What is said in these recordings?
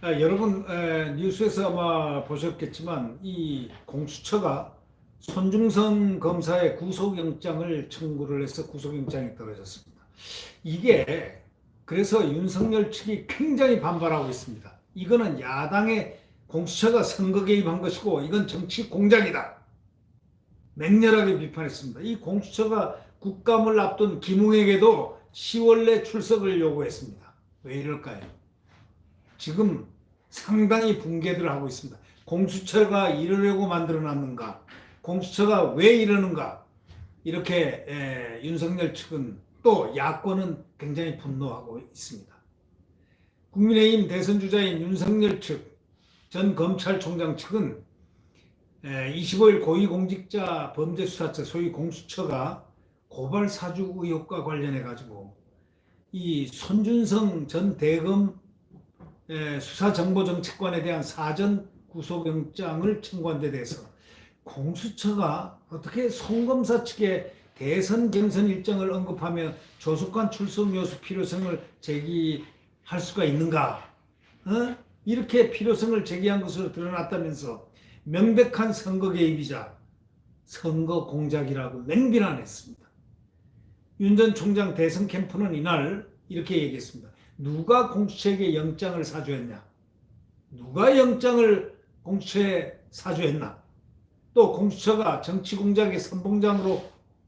아, 여러분 에, 뉴스에서 아마 보셨겠지만 이 공수처가 손중성 검사의 구속영장을 청구를 해서 구속영장이 떨어졌습니다. 이게 그래서 윤석열 측이 굉장히 반발하고 있습니다. 이거는 야당의 공수처가 선거 개입한 것이고 이건 정치 공작이다. 맹렬하게 비판했습니다. 이 공수처가 국감을 앞둔 김웅에게도 10월 내 출석을 요구했습니다. 왜 이럴까요? 지금 상당히 붕괴들 하고 있습니다. 공수처가 이러려고 만들어 놨는가? 공수처가 왜 이러는가? 이렇게 에, 윤석열 측은 또 야권은 굉장히 분노하고 있습니다. 국민의힘 대선 주자인 윤석열 측, 전 검찰총장 측은 25일 고위공직자 범죄수사처 소위 공수처가 고발 사주 의혹과 관련해 가지고 이 손준성 전 대검 에, 수사정보정책관에 대한 사전 구속영장을 청구한 데 대해서 공수처가 어떻게 송검사 측의 대선 경선 일정을 언급하며 조속한 출석 요소 필요성을 제기할 수가 있는가? 어? 이렇게 필요성을 제기한 것으로 드러났다면서 명백한 선거 개입이자 선거 공작이라고 맹비난했습니다. 윤 전 총장 대선 캠프는 이날 이렇게 얘기했습니다. 누가 공수처에게 영장을 사주했냐? 누가 영장을 공수처에 사주했나? 또 공수처가 정치 공작의 선봉장으로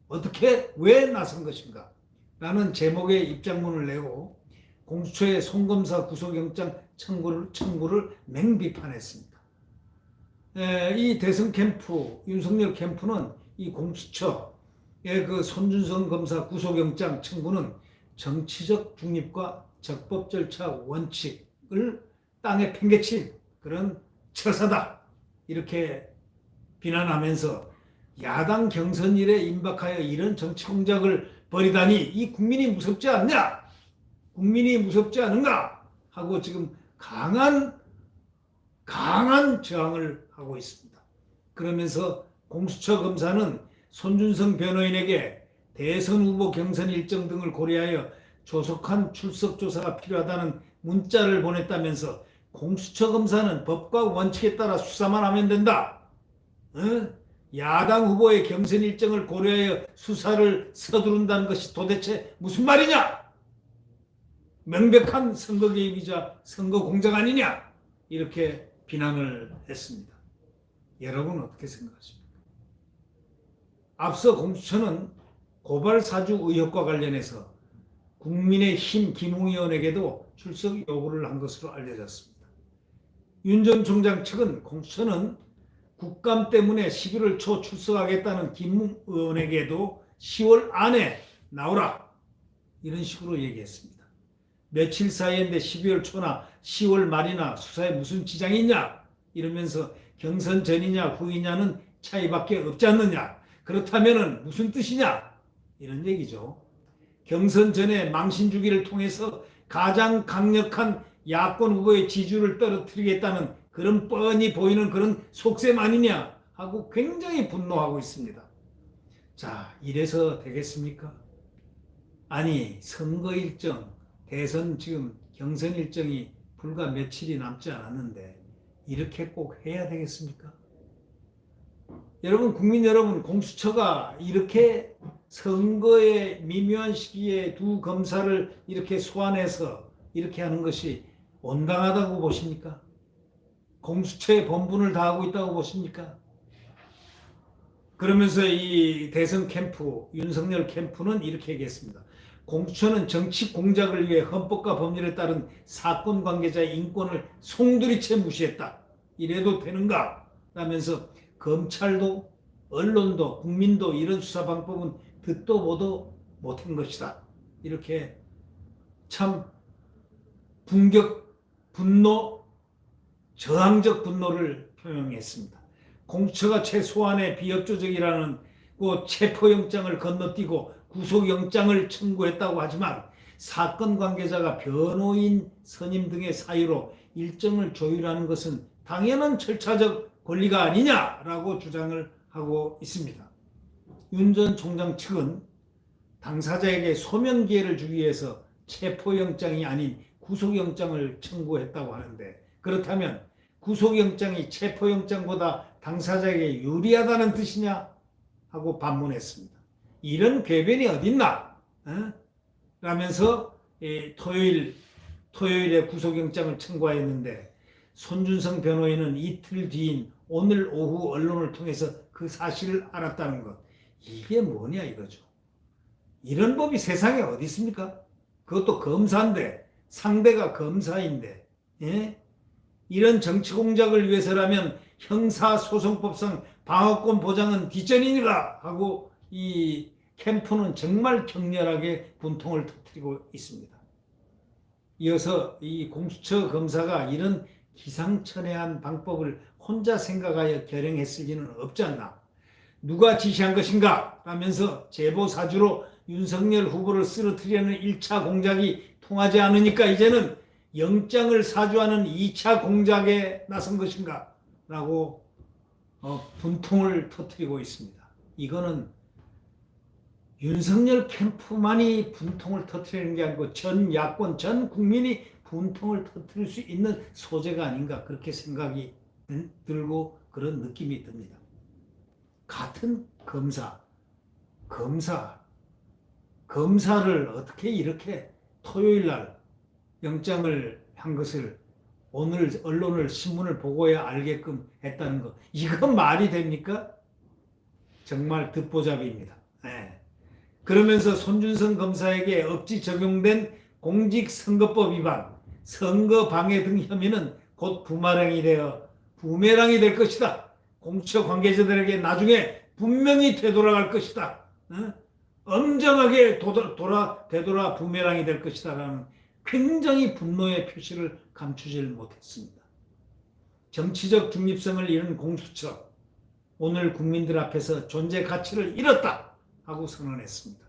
어떻게 왜 나선 것인가? 라는 제목의 입장문을 내고 공수처의 송검사 구속영장 청구를, 청구를 맹비판했습니다. 에, 이 대선 캠프, 윤석열 캠프는 이 공수처의 그 손준성 검사 구속영장 청구는 정치적 중립과 적법 절차 원칙을 땅에 팽개친 그런 처사다. 이렇게 비난하면서 야당 경선 일에 임박하여 이런 정치 공작을 벌이다니 이 국민이 무섭지 않냐? 국민이 무섭지 않은가? 하고 지금 강한 강한 저항을 하고 있습니다. 그러면서 공수처 검사는 손준성 변호인에게 대선 후보 경선 일정 등을 고려하여 조속한 출석 조사가 필요하다는 문자를 보냈다면서 공수처 검사는 법과 원칙에 따라 수사만 하면 된다. 어? 야당 후보의 경선 일정을 고려하여 수사를 서두른다는 것이 도대체 무슨 말이냐? 명백한 선거 개입이자 선거 공작 아니냐? 이렇게 비난을 했습니다. 여러분 어떻게 생각하십니까? 앞서 공수처는 고발 사주 의혹과 관련해서 국민의힘 김웅의원에게도 출석 요구를 한 것으로 알려졌습니다. 윤 전 총장 측은 공수처는 국감 때문에 11월 초 출석하겠다는 김 의원에게도 10월 안에 나오라 이런 식으로 얘기했습니다. 며칠 사이인데 12월 초나 10월 말이나 수사에 무슨 지장이 있냐 이러면서 경선 전이냐 후이냐는 차이밖에 없지 않느냐 그렇다면 무슨 뜻이냐 이런 얘기죠. 경선 전에 망신 주기를 통해서 가장 강력한 야권 후보의 지지를 떨어뜨리겠다는 그런 뻔히 보이는 그런 속셈 아니냐 하고 굉장히 분노하고 있습니다. 자, 이래서 되겠습니까? 아니, 선거 일정, 대선 지금 경선 일정이 불과 며칠이 남지 않았는데 이렇게 꼭 해야 되겠습니까? 여러분, 국민 여러분, 공수처가 이렇게 선거의 미묘한 시기에 두 검사를 이렇게 소환해서 이렇게 하는 것이 온당하다고 보십니까? 공수처의 본분을 다하고 있다고 보십니까? 그러면서 이 대선 캠프, 윤석열 캠프는 이렇게 얘기했습니다. 공수처는 정치 공작을 위해 헌법과 법률에 따른 사건 관계자의 인권을 송두리째 무시했다. 이래도 되는가? 라면서 검찰도 언론도 국민도 이런 수사 방법은 듣도 보도 못한 것이다. 이렇게 참 분격, 분노, 저항적 분노를 표명했습니다. 공처가 최소한의 비협조적이라는 그 체포영장을 건너뛰고 구속영장을 청구했다고 하지만 사건 관계자가 변호인 선임 등의 사유로 일정을 조율하는 것은 당연한 절차적 권리가 아니냐라고 주장을 하고 있습니다. 윤 전 총장 측은 당사자에게 소명 기회를 주기 위해서 체포영장이 아닌 구속영장을 청구했다고 하는데 그렇다면 구속영장이 체포영장보다 당사자에게 유리하다는 뜻이냐 하고 반문했습니다. 이런 궤변이 어딨나? 어? 라면서 예, 토요일 토요일에 구속영장을 청구하였는데 손준성 변호인은 이틀 뒤인 오늘 오후 언론을 통해서 그 사실을 알았다는 것. 이게 뭐냐 이거죠. 이런 법이 세상에 어디 있습니까? 그것도 검사인데 상대가 검사인데 예? 이런 정치 공작을 위해서라면 형사소송법상 방어권 보장은 뒷전이니라 하고 이 캠프는 정말 격렬하게 분통을 터뜨리고 있습니다. 이어서 이 공수처 검사가 이런 기상천외한 방법을 혼자 생각하여 결행했을 리는 없지 않나. 누가 지시한 것인가? 라면서 제보 사주로 윤석열 후보를 쓰러뜨리려는 1차 공작이 통하지 않으니까 이제는 영장을 사주하는 2차 공작에 나선 것인가? 라고 어, 분통을 터뜨리고 있습니다. 이거는 윤석열 캠프만이 분통을 터뜨리는 게 아니고 전 야권, 전 국민이 분통을 터뜨릴 수 있는 소재가 아닌가 그렇게 생각이 들고 그런 느낌이 듭니다. 같은 검사, 검사, 검사를 어떻게 이렇게 토요일 날 영장을 한 것을 오늘 언론을 신문을 보고야 알게끔 했다는 거 이건 말이 됩니까? 정말 듣보잡입니다. 네. 그러면서 손준성 검사에게 억지 적용된 공직선거법 위반, 선거 방해 등 혐의는 곧 부마랑이 되어 부메랑이 될 것이다. 공처 관계자들에게 나중에 분명히 되돌아갈 것이다. 어? 엄정하게 도돌아, 돌아, 되돌아 부메랑이 될 것이다라는 굉장히 분노의 표시를 감추질 못했습니다. 정치적 중립성을 잃은 공수처, 오늘 국민들 앞에서 존재 가치를 잃었다 하고 선언했습니다.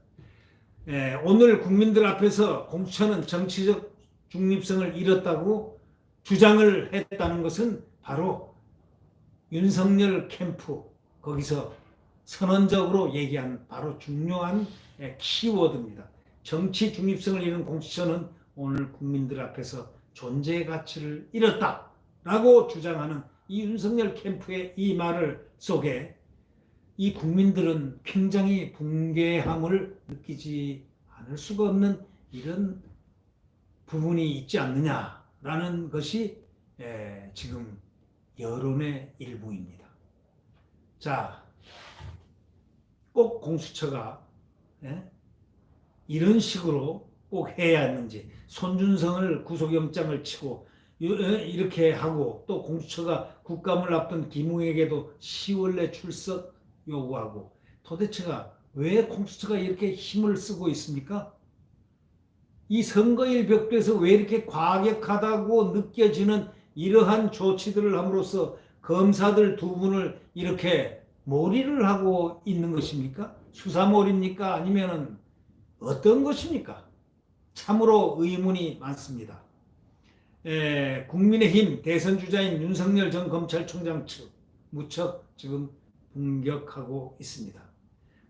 예, 오늘 국민들 앞에서 공수처는 정치적 중립성을 잃었다고 주장을 했다는 것은 바로 윤석열 캠프 거기서 선언적으로 얘기한 바로 중요한 예, 키워드입니다. 정치 중립성을 잃은 공수처는 오늘 국민들 앞에서 존재 가치를 잃었다라고 주장하는 이 윤석열 캠프의 이 말을 속에 이 국민들은 굉장히 붕괴함을 느끼지 않을 수가 없는 이런 부분이 있지 않느냐라는 것이 예, 지금 여론의 일부입니다. 자, 꼭 공수처가 예? 이런 식으로 꼭 해야 하는지 손준성을 구속영장을 치고 이렇게 하고 또 공수처가 국감을 앞둔 김웅에게도 10월 내 출석 요구하고 도대체가 왜 공수처가 이렇게 힘을 쓰고 있습니까? 이 선거일 벽도에서 왜 이렇게 과격하다고 느껴지는 이러한 조치들을 함으로써 검사들 두 분을 이렇게 몰이를 하고 있는 것입니까? 수사몰입니까? 아니면은 어떤 것입니까? 참으로 의문이 많습니다. 에, 국민의힘 대선 주자인 윤석열 전 검찰총장 측 무척 지금 공격하고 있습니다.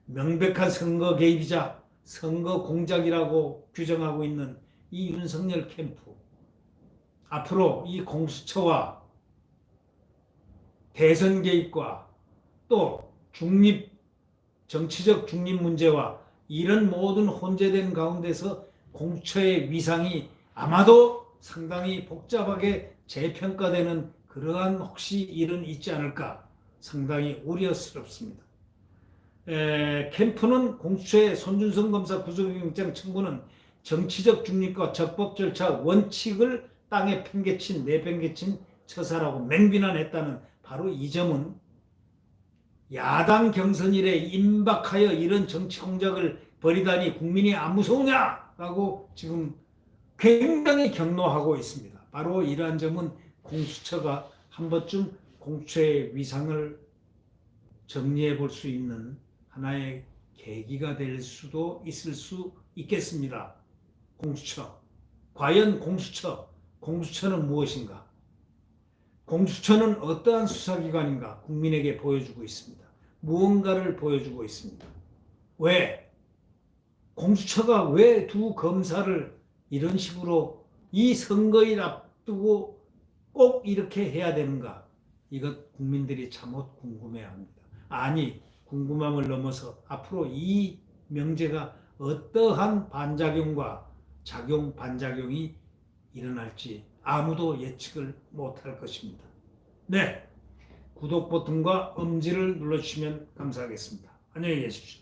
명백한 선거 개입이자 선거 공작이라고 규정하고 있는 이 윤석열 캠프 앞으로 이 공수처와 대선 개입과 또 중립 정치적 중립 문제와 이런 모든 혼재된 가운데서 공처의 위상이 아마도 상당히 복잡하게 재평가되는 그러한 혹시 일은 있지 않을까 상당히 우려스럽습니다. 에, 캠프는 공수처의 손준성 검사 구속영장 청구는 정치적 중립과 적법 절차 원칙을 땅에 팽개친 내팽개친 처사라고 맹비난했다는 바로 이 점은 야당 경선 일에 임박하여 이런 정치 공작을 벌이다니 국민이 안 무서우냐라고 지금 굉장히 경로하고 있습니다. 바로 이러한 점은 공수처가 한 번쯤 공수처의 위상을 정리해 볼 수 있는 하나의 계기가 될 수도 있을 수 있겠습니다. 공수처. 과연 공수처, 공수처는 무엇인가? 공수처는 어떠한 수사기관인가 국민에게 보여주고 있습니다. 무언가를 보여주고 있습니다. 왜? 공수처가 왜 두 검사를 이런 식으로 이 선거일 앞두고 꼭 이렇게 해야 되는가? 이것 국민들이 참못 궁금해 합니다. 아니 궁금함을 넘어서 앞으로 이 명제가 어떠한 반작용과 작용 반작용이 일어날지 아무도 예측을 못할 것입니다. 네, 구독 버튼과 엄지를 눌러주시면 감사하겠습니다. 안녕히 계십시오.